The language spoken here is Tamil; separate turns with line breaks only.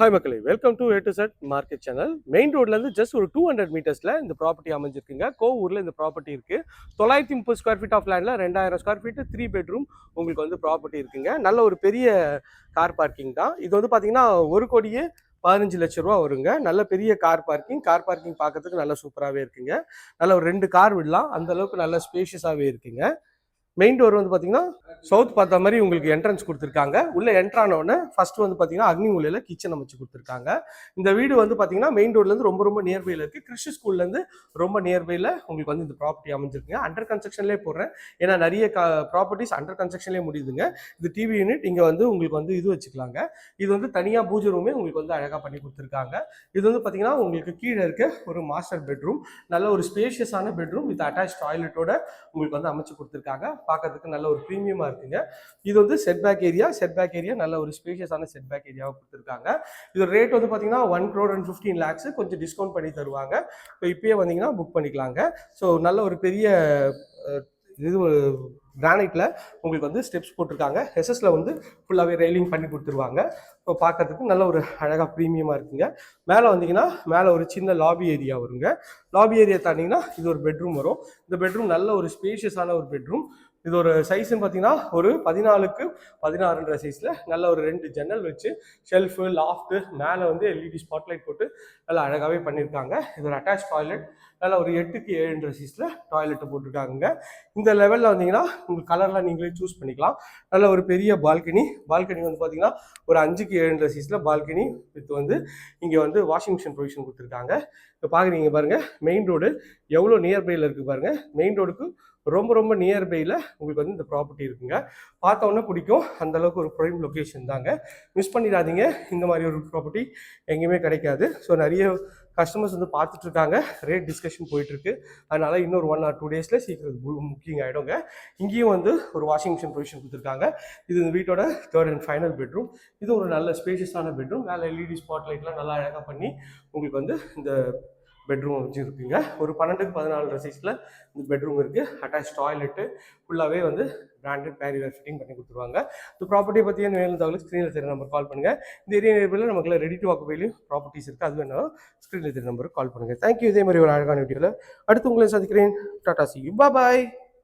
ஹாய் மக்களே. Welcome to A to Z market channel main ரோட்லேருந்து ஜஸ்ட் ஒரு டூ ஹண்ட்ரட் மீட்டர்ஸில் இந்த ப்ராப்பர்ட்டி அமைஞ்சிருக்குங்க. கோவூரில் இந்த ப்ராப்பர்ட்டி இருக்குது தொள்ளாயிரத்தி முப்பது ஸ்கொயர் ஃபீட் ஆஃப் லேண்டில் ரெண்டாயிரம் ஸ்கொயர் ஃபீட் த்ரீ பெட்ரூம் உங்களுக்கு வந்து ப்ராப்பர்ட்டி இருக்குங்க. நல்ல ஒரு பெரிய கார் பார்க்கிங் தான். இது வந்து பார்த்தீங்கன்னா ஒரு கோடியே பதினஞ்சு லட்ச ரூபா வருங்க. நல்ல பெரிய கார் பார்க்கிங் கார் பார்க்கிங் பார்க்கறதுக்கு நல்ல சூப்பராகவே இருக்குங்க. நல்ல ஒரு ரெண்டு கார் விடலாம். அந்த அளவுக்கு நல்ல ஸ்பேஷியஸாகவே இருக்குங்க. மெயின் டோர் வந்து பார்த்தீங்கன்னா சவுத் பார்த்த மாதிரி உங்களுக்கு என்ட்ரன்ஸ் கொடுத்துருக்காங்க. உள்ள என்ட்ரான உடனே ஃபர்ஸ்ட் வந்து பார்த்தீங்கன்னா அக்னி மூலையில் கிச்சன் அமைச்சு கொடுத்துருக்காங்க. இந்த வீடு வந்து பார்த்தீங்கன்னா மெயின் ரோட்லேருந்து ரொம்ப ரொம்ப நியர்பையில் இருக்குது கிறிஸ்டி ஸ்கூல்லேருந்து ரொம்ப நியர்பையில் உங்களுக்கு வந்து இந்த ப்ராப்பர்ட்டி அமைஞ்சிருக்குங்க. அண்டர் கன்ஸ்ட்ரக்ஷன்லேயே போடுறேன். ஏன்னா நிறைய ப்ராப்பர்ட்டிஸ் அண்டர் கன்ஸ்ட்ரக்ஷன்லேயே முடியுதுங்க. இது டிவி யூனிட் இங்கே வந்து உங்களுக்கு வந்து இது வச்சுக்கலாங்க. இது வந்து தனியாக பூஜை ரூமே உங்களுக்கு வந்து அழகாக பண்ணி கொடுத்துருக்காங்க. இது வந்து பார்த்தீங்கன்னா உங்களுக்கு கீழே இருக்க ஒரு மாஸ்டர் பெட்ரூம் நல்ல ஒரு ஸ்பேஷியஸான பெட்ரூம் வித் அட்டாச் டாய்லெட்டோட உங்களுக்கு வந்து அமைச்சு கொடுத்துருக்காங்க. பார்க்கறதுக்கு நல்ல ஒரு ப்ரீமியமாக இருக்குங்க. இது வந்து set back area set back area நல்ல ஒரு ஸ்பேஷியஸான செட் பேக் ஏரியாவை கொடுத்துருக்காங்க. இது ரேட் வந்து பார்த்தீங்கன்னா one crore and fifteen lakhs கொஞ்சம் டிஸ்கவுண்ட் பண்ணி தருவாங்க. இப்போ இப்பயே வந்தீங்கன்னா புக் பண்ணிக்கலாங்க. ஸோ நல்ல ஒரு பெரிய இது கிரானைட்டில் உங்களுக்கு வந்து ஸ்டெப்ஸ் போட்டிருக்காங்க. எஸ்எஸ்ல வந்து ஃபுல்லாகவே ரெயிலிங் பண்ணி கொடுத்துருவாங்க. இப்போ பார்க்கறதுக்கு நல்ல ஒரு அழகாக ப்ரீமியமாக இருக்குங்க. மேலே வந்தீங்கன்னா மேலே ஒரு சின்ன லாபி ஏரியா வருங்க. லாபி ஏரியா தாண்டிங்கன்னா இது ஒரு பெட்ரூம் வரும். இந்த பெட்ரூம் நல்ல ஒரு ஸ்பேஷியஸான ஒரு பெட்ரூம் இது ஒரு சைஸ்ன்னு பார்த்தீங்கன்னா ஒரு பதினாலுக்கு பதினாறுன்ற சைஸில் நல்ல ஒரு ரெண்டு ஜன்னல் வச்சு ஷெல்ஃபு லாஃப்ட்டு மேலே வந்து எல்இடி ஸ்பாட்லைட் போட்டு நல்லா அழகாகவே பண்ணியிருக்காங்க இது ஒரு அட்டாச் டாய்லெட் நல்லா ஒரு எட்டுக்கு ஏழுன்ற சைஸில் டாய்லெட்டை போட்டிருக்காங்க இந்த லெவலில் வந்தீங்கன்னா உங்களுக்கு கலர்லாம் நீங்களே சூஸ் பண்ணிக்கலாம். நல்ல ஒரு பெரிய பால்கனி பால்கனி வந்து பார்த்தீங்கன்னா ஒரு அஞ்சுக்கு ஏழுன்ற சைஸில் பால்கனி வித் வந்து இங்கே வந்து வாஷிங் மிஷின் ப்ரொவிஷன் கொடுத்துருக்காங்க. இப்போ பார்க்குறீங்க பாருங்கள் மெயின் ரோடு எவ்வளோ நியர்பையில் இருக்குது பாருங்கள் மெயின் ரோடுக்கு ரொம்ப ரொம்ப நியர்பையில் உங்களுக்கு வந்து இந்த ப்ராப்பர்ட்டி இருக்குங்க. பார்த்தோன்னே பிடிக்கும். அந்தளவுக்கு ஒரு ப்ரைம் லொக்கேஷன் தாங்க. மிஸ் பண்ணிடாதீங்க. இந்த மாதிரி ஒரு ப்ராப்பர்ட்டி எங்கேயுமே கிடைக்காது. ஸோ நிறைய கஸ்டமர்ஸ் வந்து பார்த்துட்ருக்காங்க ரேட் டிஸ்கஷன் போயிட்டுருக்கு. அதனால் இன்னொரு ஒன் ஆர் டூ டேஸில் சீக்கிரம் புக்கிங் ஆகிடுங்க இங்கேயும் வந்து ஒரு வாஷிங் மிஷின் ப்ரொவிஷன் கொடுத்துருக்காங்க. இது இந்த வீட்டோட தேர்ட் அண்ட் ஃபைனல் பெட்ரூம் இது ஒரு நல்ல ஸ்பேஷியஸான பெட்ரூம் மேலே எல்இடி ஸ்பாட் லைட்லாம் நல்லா அழகாக பண்ணி உங்களுக்கு வந்து இந்த பெட்ரூம் வச்சுருக்குங்க. ஒரு பன்னெண்டுக்கு பதினாலு சைஸில் இந்த பெட்ரூம் இருக்குது அட்டாச் டாய்லெட்டு ஃபுல்லாகவே வந்து பிராண்டட் பேரியர் ஃபிட்டிங் பண்ணி கொடுத்துருவாங்க. இந்த ப்ராப்பர்ட்டி பற்றி மேலும் தகவல் ஸ்க்ரீனில் தெரிய நம்பர் கால் பண்ணுங்கள் இந்த ஏரியா நேர்பில் நமக்கு ரெடி டு வாக்குப்பையிலையும் ப்ராப்பர்ட்டிஸ் இருக்குது அது வேணாலும் ஸ்க்ரீனில் தெரிய நம்பருக்கு கால் பண்ணுங்கள் தேங்க்யூ இதே மாதிரி ஒரு அழகான வீடியோவில் அடுத்து உங்களை சந்திக்கிறேன். Tata C you bye